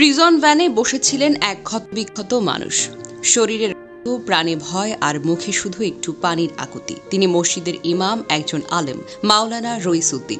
Prison ভ্যানে বসেছিলেন এক ক্ষতবিক্ষত মানুষ। শরীরের প্রাণে ভয় আর মুখে শুধু একটু পানির আকুতি। তিনি মসজিদের ইমাম, একজন আলেম, মাওলানা রইসুদ্দিন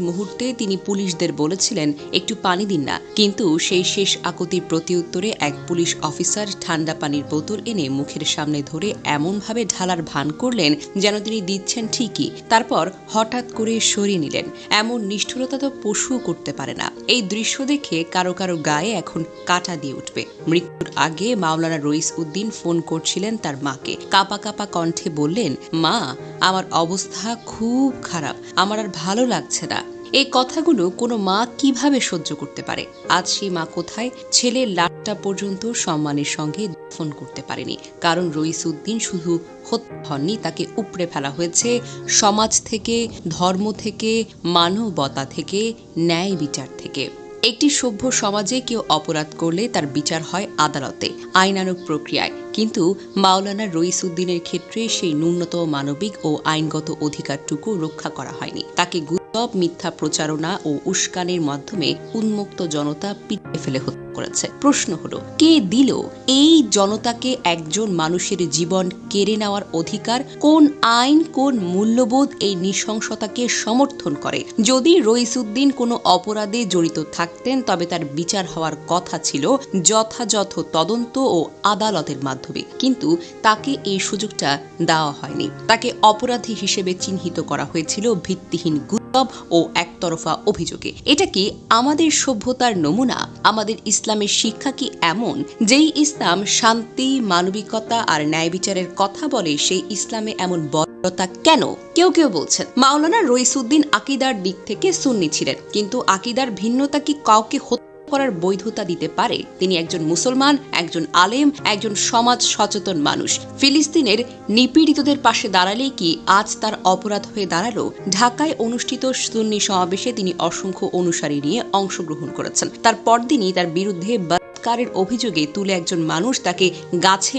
মুহূর্তে তিনি পুলিশদের বলেছিলেন, একটু পানি দিন না। কিন্তু সেই শেষ আকুতির প্রতিউত্তরে এক পুলিশ অফিসার ঠান্ডা পানির বোতল এনে মুখের সামনে ধরে এমনভাবে ঢালার ভান করলেন যেন তিনি দিচ্ছেন ঠিকই। তারপর হঠাৎ করে সরিয়ে নিলেন। এমন নিষ্ঠুরতা তো পশুও করতে পারে না। এই দৃশ্য দেখে কারও কারও গায়ে এখন কাটা দিয়ে উঠবে। মৃত্যুর আগে মাওলানা রইস উদ্দিন ফোন করছিলেন তার মাকে। কাপা কাপা কণ্ঠে বললেন, মা, আমার অবস্থা খুব খারাপ। আমার আর ভালো লাগছে না। এই কথাগুলো কোনো মা কীভাবে সহ্য করতে পারে? আজ সেই মা কোথায়? ছেলের লাটটা পর্যন্ত সম্মানের সঙ্গে ফোন করতে পারেনি। কারণ রইস উদ্দিন শুধু হত্যা হননি, তাকে উপড়ে ফেলা হয়েছে। সমাজ থেকে, ধর্ম থেকে, মানবতা থেকে, ন্যায় বিচার থেকে। একটি সভ্য সমাজে কেউ অপরাধ করলে তার বিচার হয় আদালতে, আইনানুগ প্রক্রিয়ায়। কিন্তু মাওলানা রইসুদ্দিনের ক্ষেত্রে সেই ন্যূনতম মানবিক ও আইনগত অধিকারটুকু রক্ষা করা হয়নি। তাকে গুজব মিথ্যা প্রচারণা ও উস্কানির মাধ্যমে উন্মুক্ত জনতা পিটিয়ে ফেলে হত্যা করেছে। প্রশ্ন হলো, কে দিল এই জনতাকে একজন মানুষের জীবন কেড়ে নেওয়ার অধিকার? কোন আইন, কোন মূল্যবোধ এই নৃশংসতাকে সমর্থন করে? যদি রইসুদ্দিন কোনো অপরাধে জড়িত থাকতেন, তবে তার বিচার হওয়ার কথা ছিল যথাযথ তদন্ত ও আদালতের মাধ্যমে। কিন্তু তাকে এই সুযোগটা দেওয়া হয়নি। তাকে অপরাধী হিসেবে চিহ্নিত করা হয়েছিল ভিত্তিহীন গুজব ও একতরফা অভিযোগে। এটা কি আমাদের সভ্যতার নমুনা? আমাদের ইসলামের শিক্ষা কি এমন? যেই ইসলাম শান্তি, মানবিকতা আর ন্যায় বিচারের কথা বলে, সেই ইসলামে এমন বর্বরতা কেন? কেউ কেউ বলছেন, মাওলানা রইসুদ্দিন আকিদার দিক থেকে সুন্নি ছিলেন। কিন্তু আকিদার ভিন্নতা কি কাউকে হত্যা করার বৈধতা দিতে পারে। তিনি একজন মুসলমান, একজন আলেম, একজন সমাজ সচেতন মানুষ। ফিলিস্তিনের নিপীড়িতদের পাশে দাঁড়ালেই কি আজ তার অপরাধ হয়ে দাঁড়াল? ঢাকায় অনুষ্ঠিত সুন্নি সমাবেশে তিনি অসংখ্য অনুসারী নিয়ে অংশগ্রহণ করেছেন। তার পরদিনই তার বিরুদ্ধে বলাৎকারের অভিযোগে তুলে একজন মানুষ তাকে গাছে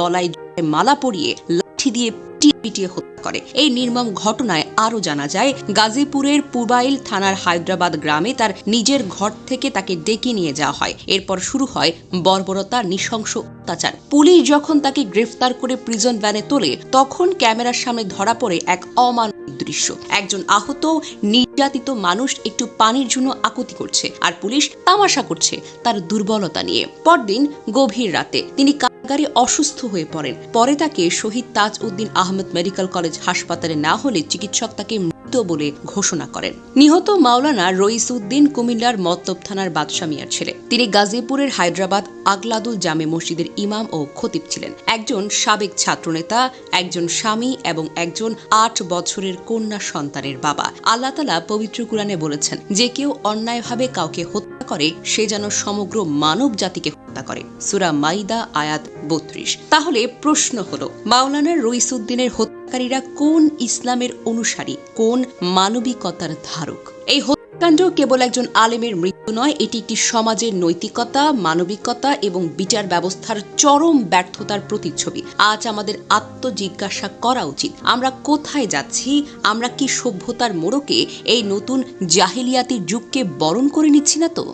গলায় মালা পরিয়ে লাঠি দিয়ে পিটিয়ে হত্যা করে। এই নির্মম ঘটনায় আরও জানা যায়, গাজীপুরের পুবাইল থানার হায়দ্রাবাদ গ্রামে তার নিজের ঘর থেকে তাকে ডেকে নিয়ে যাওয়া হয়। এরপর শুরু হয় বর্বরতা নৃশংস অত্যাচার। পুলিশ যখন তাকে গ্রেফতার করে প্রিজন ভ্যানে তোলে, তখন ক্যামেরার সামনে ধরা পড়ে এক অমানবিক দৃশ্য। একজন আহত, নির্যাতিত মানুষ একটু পানির জন্য আকুতি করছে, আর পুলিশ তামাশা করছে তার দুর্বলতা নিয়ে। পরদিন গভীর রাতে তিনি কারাগারে অসুস্থ হয়ে পড়েন। পরে তাকে শহীদ তাজ উদ্দিন আহমেদ মেডিকেল কলেজ হাসপাতালে না হলে চিকিৎসক তাকে মৃত বলে ঘোষণা করেন। নিহত মাওলানা রইস উদ্দিন কুমিল্লার মতলব থানার বাদশা মিয়ার ছেলে। তিনি গাজীপুরের হায়দ্রাবাদ আগলাদুল জামে মসজিদের ইমাম ও খতিব ছিলেন। একজন সাবেক ছাত্রনেতা, একজন স্বামী এবং একজন আট বছরের কন্যা সন্তানের বাবা। আল্লাহ তালা পবিত্র কুরআনে বলেছেন, যে কেউ অন্যায়ভাবে কাউকে হত্যা করে, সে যেন সমগ্র মানব জাতিকে হত্যা করে। সুরা মাইদা, আয়াত বত্রিশ। তাহলে প্রশ্ন হলো, মাওলানা রইসুদ্দিনের হত্যাকারীরা কোন ইসলামের অনুসারী? কোন মানবিকতার ধারক? এই হত্যাকাণ্ড কেবল একজন আলেমের মৃত্যু নয়, এটি একটি সমাজের নৈতিকতা, মানবিকতা এবং বিচার ব্যবস্থার চরম ব্যর্থতার প্রতিচ্ছবি। আজ আমাদের আত্মজিজ্ঞাসা করা উচিত। আমরা কোথায় যাচ্ছি? আমরা কি সভ্যতার মোড়কে এই নতুন জাহিলিয়াতির যুগকে বরণ করে নিচ্ছি না তো?